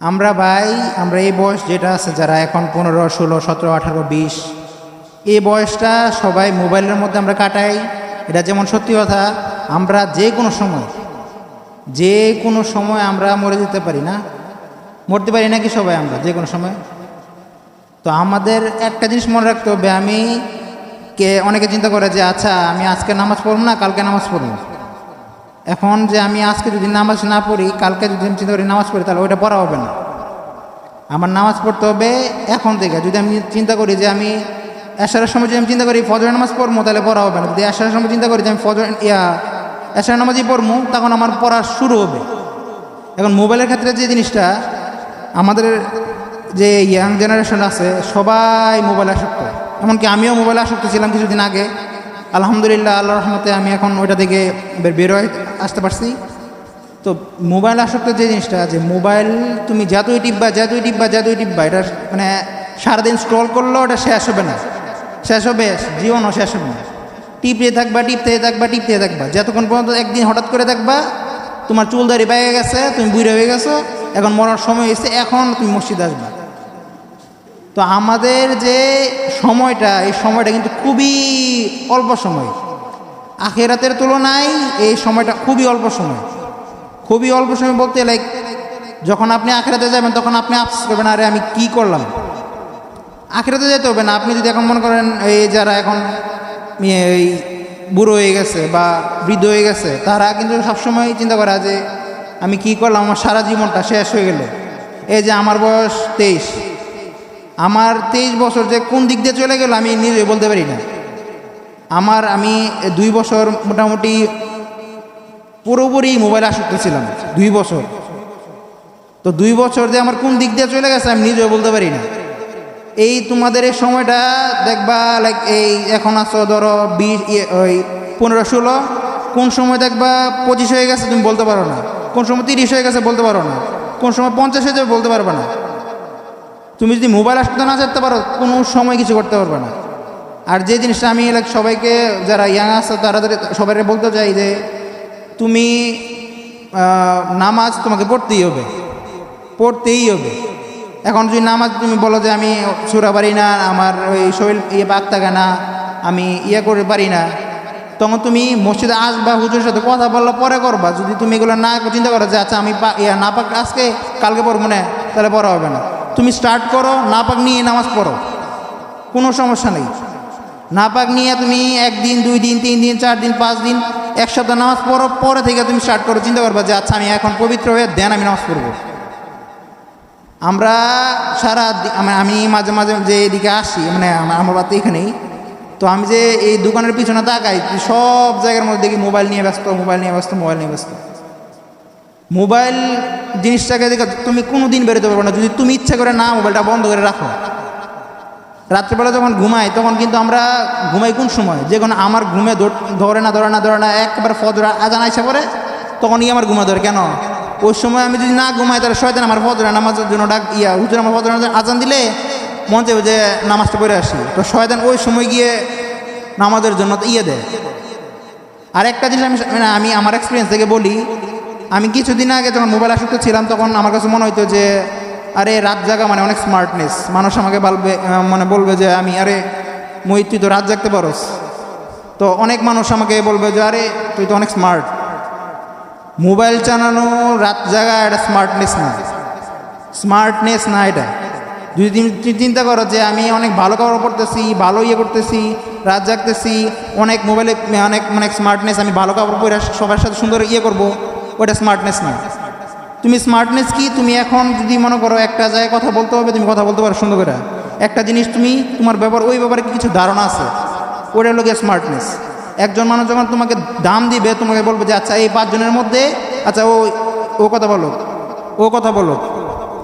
আমরা ভাই, আমরা এই বয়স যেটা আছে, যারা এখন পনেরো, ষোলো, সতেরো, আঠারো, বিশ, এই বয়সটা সবাই মোবাইলের মধ্যে আমরা কাটাই। এটা যেমন সত্যি কথা, আমরা যে কোনো সময়, যে কোনো সময় আমরা মরে যেতে পারি না। মরতে পারি নাকি সবাই আমরা, যে কোনো সময়। তো আমাদের একটা জিনিস মনে রাখতে হবে, আমি কে অনেকে চিন্তা করে যে আচ্ছা আমি আজকে নামাজ পড়ব না, কালকে নামাজ পড়ব? এখন যে আমি আজকে যদি নামাজ না পড়ি, কালকে যদি আমি চিন্তা করি নামাজ পড়ি, তাহলে ওইটা পড়া হবে না। আমার নামাজ পড়তে হবে এখন থেকে। যদি আমি চিন্তা করি যে আমি এশারের সময় যদি আমি চিন্তা করি ফজর নামাজ পড়ব তাহলে পড়া হবে না। যদি এশারের সময় চিন্তা করি যে আমি ফজর ইয়া এশার নামাজই পড়ব তখন আমার পড়া শুরু হবে। এখন মোবাইলের ক্ষেত্রে যে জিনিসটা, আমাদের যে ইয়াং জেনারেশন আছে, সবাই মোবাইল আসক্ত। এমনকি আমিও মোবাইল আসক্ত ছিলাম কিছুদিন আগে। আলহামদুলিল্লাহ আল্লাহ রহমতে আমি এখন ওইটা থেকে বের বের হয়ে আসতে পারছি। তো মোবাইল আসক্ত যে জিনিসটা, যে মোবাইল তুমি যতই টিপবা যতই টিপবা যতই টিপবা, এটা মানে সারাদিন স্ক্রল করলেও ওটা শেষ হবে না। শেষ হবে, জীবনও শেষ হবে না। টিপতে থাকবা টিপতে থাকবা টিপতে থাকবা। যতক্ষণ পর্যন্ত একদিন হঠাৎ করে থাকবা তোমার চুল দাড়ি পেয়ে গেছে, তুমি বুড়ে হয়ে গেছো, এখন মরার সময় এসে এখন তুমি মসজিদ আসবা। তো আমাদের যে সময়টা, এই সময়টা কিন্তু খুবই অল্প সময়। আখেরাতের তুলনায় এই সময়টা খুবই অল্প সময়। খুবই অল্প সময় বলতে লাইক যখন আপনি আখেরাতে যাবেন, তখন আপনি আফসোস করবেন, আরে আমি কি করলাম? আখেরাতে যেতে হবে না। আপনি যদি এখন মনে করেন, এই যারা এখন এই বুড়ো হয়ে গেছে বা বৃদ্ধ হয়ে গেছে, তারা কিন্তু সবসময় চিন্তা করে যে আমি কি করলাম? আমার সারা জীবনটা শেষ হয়ে গেল। এই যে আমার বয়স তেইশ আমার তেইশ বছর যে কোন দিক দিয়ে চলে গেল আমি নিজে বলতে পারি না। আমার আমি দুই বছর মোটামুটি পুরোপুরি মোবাইল আসক্ত ছিলাম দুই বছর। তো দুই বছর যে আমার কোন দিক দিয়ে চলে গেছে আমি নিজেও বলতে পারি না। এই তোমাদের এই সময়টা দেখবা লাইক এই এখন আছো ধরো বিশ ইয়ে, ওই পনেরো ষোলো। কোন সময় দেখবা পঁচিশ হয়ে গেছে তুমি বলতে পারো না। কোন সময় তিরিশ হয়ে গেছে বলতে পারো না। কোন সময় পঞ্চাশ হয়ে যাবে বলতে পারবে না। তুমি যদি মোবাইল আসতে না যেতে পারো, কোনো সময় কিছু করতে পারবে না। আর যে জিনিসটা আমি লাইক সবাইকে, যারা ইয়াং আছে, তারা সবাই বলতে চাই যে, তুমি নামাজ তোমাকে পড়তেই হবে। পড়তেই হবে। এখন যদি নামাজ তুমি বলো যে, আমি সুরা পারি না, আমার ওই শরীর ইয়ে পাক থাকে না, আমি ইয়ে করে পারি না, তখন তুমি মসজিদে আসবা, হুজুরের সাথে কথা বললে পরে করবা। যদি তুমি এগুলো না চিন্তা করো যে আচ্ছা আমি ইয়া না পাক, আজকে, কালকে পড়ব না, তাহলে পড়া হবে না। তুমি স্টার্ট করো না পাক নিয়ে নামাজ পড়ো। কোনো সমস্যা নেই। না পাক নিয়ে তুমি একদিন, দুই দিন, তিন দিন, চার দিন, পাঁচ দিন এক সপ্তাহ নামাজ পড়ো, পরে থেকে তুমি স্টার্ট করো। চিন্তা করবা যে আচ্ছা আমি এখন পবিত্র হয়ে দেন আমি নামাজ পড়ব। আমরা সারা আমি- মাঝে মাঝে যে এদিকে আসি মানে আমার বাড়িতে এখানেই, তো আমি যে এই দোকানের পিছনে তাকাই, সব জায়গার মধ্যে দেখি মোবাইল নিয়ে ব্যস্ত, মোবাইল নিয়ে ব্যস্ত, মোবাইল নিয়ে ব্যস্ত। মোবাইল জিনিসটাকে দেখে তুমি কোনো দিন বেরোতে পারবে না। যদি তুমি ইচ্ছা করে না মোবাইলটা বন্ধ করে রাখো। রাত্রেবেলা যখন ঘুমাই, তখন কিন্তু আমরা ঘুমাই কোন সময়? যে কোনো আমার ঘুমে ধর- না, ধরে না ধরে না, একবার ফজর আজান আইসা পরে তখনই আমার ঘুমা ধরে। কেন? ওই সময় আমি যদি না ঘুমাই, তাহলে শয়তান আমার ফজর নামাজের জন্য ডাক, ইয়া, হুজুর আমার ফজর আজান দিলে মন যে নামাজটা পড়ে আসি। তো শয়তান ওই সময় গিয়ে নামাজের জন্য ইয়ে দেয়। আর একটা জিনিস আমি মানে আমি, আমার এক্সপিরিয়েন্স থেকে বলি আমি কিছুদিন আগে যখন মোবাইল আসক্ত ছিলাম, তখন আমার কাছে মনে হইতো যে, আরে, রাত জাগা মানে অনেক স্মার্টনেস মানুষ আমাকে বলবে মানে বলবে যে, আমি, আরে মই তুই তো রাত জাগতে পারোস। তো অনেক মানুষ আমাকে বলবে যে, আরে, তুই তো অনেক স্মার্ট মোবাইল চালানো, রাত জাগা, এটা স্মার্টনেস না। স্মার্টনেস না এটা। যদি তুমি চিন্তা করো যে, আমি অনেক ভালো কাপড় পরতেছি, ভালো ইয়ে করতেছি, রাত জাগতেছি, অনেক মোবাইলে অনেক অনেক স্মার্টনেস আমি ভালো কাপড় পরে সবার সাথে সুন্দর ইয়ে করব। ওটা স্মার্টনেস না তুমি স্মার্টনেস কি? তুমি এখন যদি মনে করো একটা জায়গায় কথা বলতে হবে, তুমি কথা বলতে পারো সুন্দর করে। একটা জিনিস তুমি, তোমার ব্যাপার ওই ব্যাপারে কিছু ধারণা আছে? ওটা হলো গিয়ে স্মার্টনেস একজন মানুষ যখন তোমাকে দাম দিবে, তোমাকে বলবে যে আচ্ছা এই পাঁচজনের মধ্যে আচ্ছা ও ও কথা বলো, ও কথা বলো।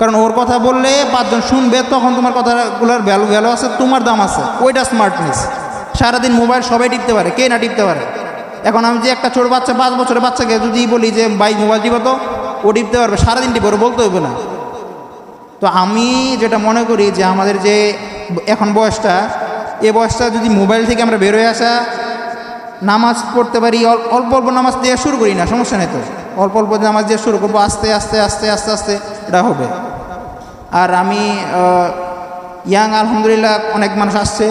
কারণ ওর কথা বললে পাঁচজন শুনবে, তখন তোমার কথাগুলোর ভ্যালু ভ্যালু আছে, তোমার দাম আছে। ওইটা স্মার্টনেস সারাদিন মোবাইল সবাই টিপতে পারে, কে না টিপতে পারে? এখন আমি যে একটা ছোট বাচ্চা, পাঁচ বছরের বাচ্চাকে যদি বলি যে, ভাই মোবাইল টিপো তো? ও টিপতে পারবে সারাদিন টিপে বলতে হবে না। তো আমি যেটা মনে করি যে, আমাদের যে এখন বয়সটা, এ বয়সটা যদি মোবাইল থেকে আমরা বেরোয় আসা, নামাজ পড়তে পারি অল্প অল্প নামাজ দিয়ে শুরু করি না, সমস্যা নেই তো। অল্প অল্প নামাজ দিয়ে শুরু করব, আস্তে আস্তে আস্তে আস্তে আস্তে, এটা হবে। আর আমি ইয়াং, আলহামদুলিল্লাহ, অনেক মানুষ আসছে।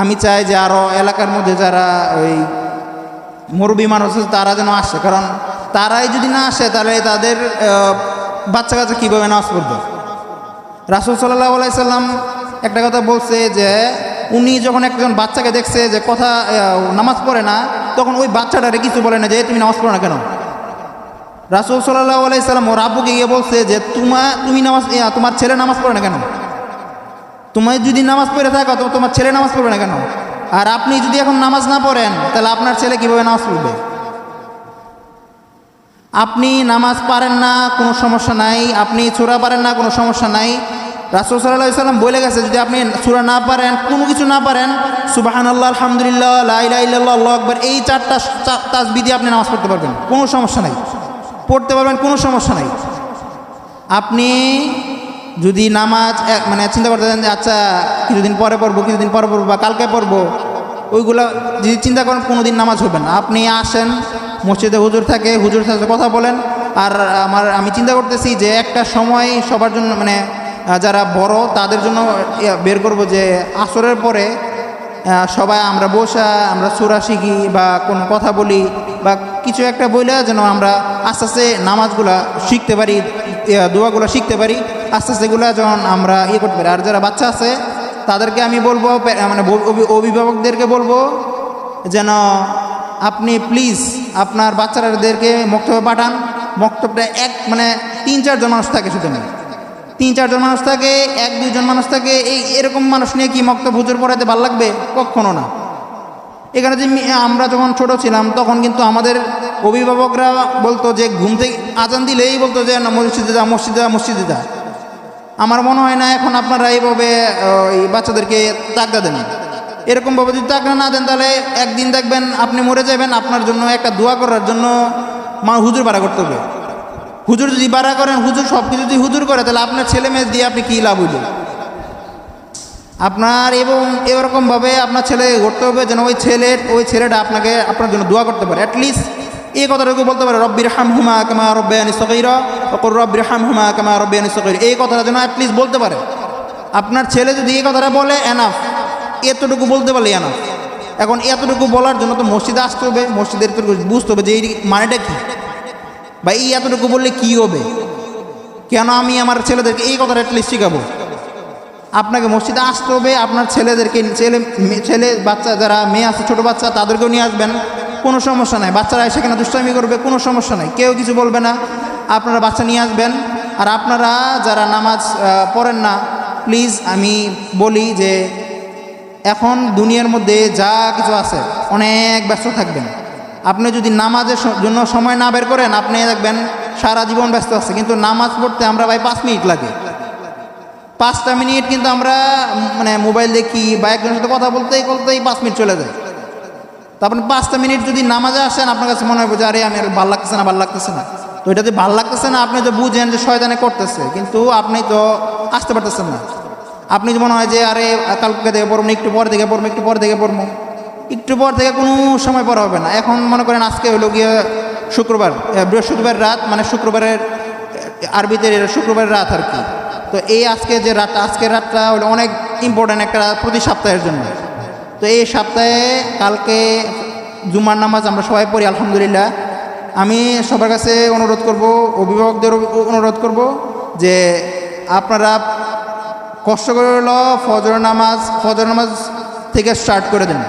আমি চাই যে আরও এলাকার মধ্যে যারা ওই মুরব্বী মানুষ আছে, তারা যেন আসে, কারণ তারাই যদি না আসে, তাহলে তাদের বাচ্চা কাচ্চা কীভাবে নামাজ পড়বে? রাসুল সাল্লাহ আলাইসাল্লাম একটা কথা বলছে যে, উনি যখন একজন বাচ্চাকে দেখছে যে কথা নামাজ পড়ে না, তখন ওই বাচ্চাটারে কিছু বলে না যে তুমি নামাজ পড়ো না কেন? রাসুল সাল্লাহ আলাইসাল্লাম ওর আব্বুকে গিয়ে বলছে যে, তোমা, তুমি নামাজ তোমার ছেলে নামাজ পড়ে না কেন? তোমায় যদি নামাজ পড়ে থাকো, তো তোমার ছেলে নামাজ পড়বে না কেন? আর আপনি যদি এখন নামাজ না পড়েন, তাহলে আপনার ছেলে কীভাবে নামাজ পড়বে? আপনি নামাজ পারেন না, কোনো সমস্যা নাই। আপনি চূড়া পারেন না, কোনো সমস্যা নাই। রাসুল সাল্লাহ সাল্লাম বলে গেছে, যদি আপনি চূড়া না পারেন, কোনো কিছু না পারেন সুবাহান আল্লাহ আলহামদুলিল্লাহ লাইলাহ আকবর, এই চারটা তাজবি দিয়ে আপনি নামাজ পড়তে পারবেন। কোনো সমস্যা নাই। পড়তে পারবেন, কোনো সমস্যা নাই। আপনি যদি নামাজ মানে চিন্তা করতে চান যে আচ্ছা কিছুদিন পরে পড়ব, কিছুদিন পরে পড়ব বা কালকে পড়ব, ওইগুলো যদি চিন্তা করেন কোনো দিন নামাজ হবে না। আপনি আসেন, মসজিদে হুজুর থাকে, হুজুর সাথে কথা বলেন। আর আমার, আমি চিন্তা করতেছি যে একটা সময় সবার জন্য মানে যারা বড়, তাদের জন্য বের করব যে আসরের পরে সবাই আমরা বসা, আমরা সুরা শিখি বা কোনো কথা বলি বা কিছু একটা বইলে যেন আমরা আস্তে আস্তে নামাজগুলা শিখতে পারি দোয়াগুলো শিখতে পারি। আস্তে আস্তে এগুলো যখন আমরা ইয়ে করতে পারি, আর যারা বাচ্চা আছে, তাদেরকে আমি বলব মানে অভি- অভি- অভিভাবকদেরকে বলব যেন আপনি প্লিজ আপনার বাচ্চাদেরকে মক্তবে পাঠান। মক্তবটা এক মানে তিন, চারজন মানুষ থাকে শুধু। না তিন, চারজন মানুষ থাকে, এক, দুইজন মানুষ থাকে, এই এরকম মানুষ নিয়ে কি মক্তব হুজুর পড়াতে ভালো লাগবে? কখনো না। এখানে যে আমরা যখন ছোট ছিলাম, তখন কিন্তু আমাদের অভিভাবকরা বলতো যে, ঘুম থেকে আজান দিলেই বলতো যে, না, মসজিদে যা মসজিদে যা মসজিদে যা। আমার মনে হয় না এখন আপনারা এইভাবে ওই বাচ্চাদেরকে তাগদা দেন। এরকমভাবে যদি তাগদা না দেন, তাহলে একদিন দেখবেন আপনি মরে যাবেন, আপনার জন্য একটা দোয়া করার জন্য মা হুজুর ভাড়া করতে হবে। হুজুর যদি ভাড়া করেন, হুজুর সব কিছু যদি হুজুর করে, তাহলে আপনার ছেলে মেয়ে দিয়ে আপনি কী লাভ হইল? আপনার এবং এরকমভাবে আপনার ছেলে করতে হবে, যেন ওই ছেলের, ওই ছেলেটা আপনাকে আপনার জন্য দোয়া করতে পারে। অ্যাটলিস্ট এই কথাটুকু বলতে পারে রব্বির হাম হুমা কামা রব্বায়ানি সকিরা অকর রব্বির হাম হুমা কামা রব্বায়ানি সকির এই কথাটা যেন অ্যাটলিস্ট বলতে পারে। আপনার ছেলে যদি এই কথাটা বলে এনাফ এতটুকু বলতে পারলে এনাফ এখন এতটুকু বলার জন্য তো মসজিদে আসতে হবে মসজিদের এতটুকু বুঝতে হবে যে এই মানেটা কী? বা এই এতটুকু বললে কী হবে? কেন আমি আমার ছেলেদেরকে এই কথাটা অ্যাটলিস্ট শেখাবো? আপনাকে মসজিদে আসতে হবে, আপনার ছেলেদেরকে, ছেলে ছেলে, বাচ্চা, যারা মেয়ে আছে, ছোটো বাচ্চা, তাদেরকেও নিয়ে আসবেন। কোনো সমস্যা নাই। বাচ্চারা সেখানে দুষ্টামি করবে? কোনো সমস্যা নাই। কেউ কিছু বলবে না। আপনারা বাচ্চা নিয়ে আসবেন। আর আপনারা যারা নামাজ পড়েন না প্লিজ আমি বলি যে এখন দুনিয়ার মধ্যে যা কিছু আছে, অনেক ব্যস্ত থাকবেন। আপনি যদি নামাজের জন্য সময় না বের করেন, আপনি দেখবেন সারা জীবন ব্যস্ত আছে। কিন্তু নামাজ পড়তে আমরা ভাই পাঁচ মিনিট লাগে। পাঁচটা মিনিট কিন্তু আমরা মানে মোবাইল দেখি বা একজনের সাথে কথা বলতেই বলতেই পাঁচ মিনিট চলে যায়। তারপর পাঁচটা মিনিট যদি নামাজে আসেন, আপনার কাছে মনে হবে যে, আরে, আমি আর ভালো লাগতেছে না, ভালো লাগতেছে না। তো এটা যদি ভালো লাগতেছে না, আপনি তো বুঝেন যে শয়তানে করতেছে, কিন্তু আপনি তো আসতে পারতেছেন না। আপনি যে মনে হয় যে, আরে, কালকে দেখে পড়ব একটু পর দেখে পড়ব, একটু পর দেখে পড়ব, একটু পর থেকে কোনো সময় পর হবে না। এখন মনে করেন আজকে হলো গিয়ে শুক্রবার বৃহস্পতিবার রাত মানে শুক্রবারের আরবিতে শুক্রবারের রাত আর কি। তো এই আজকে যে রাতটা আজকের রাতটা হলো অনেক ইম্পর্ট্যান্ট একটা প্রতি সপ্তাহের জন্য। তো এই সপ্তাহে কালকে জুমার নামাজ আমরা সবাই পড়ি, আলহামদুলিল্লাহ। আমি সবার কাছে অনুরোধ করব, অভিভাবকদের অনুরোধ করব যে আপনারা কষ্ট করে হলো ফজর নামাজ ফজর নামাজ থেকে স্টার্ট করে দেন।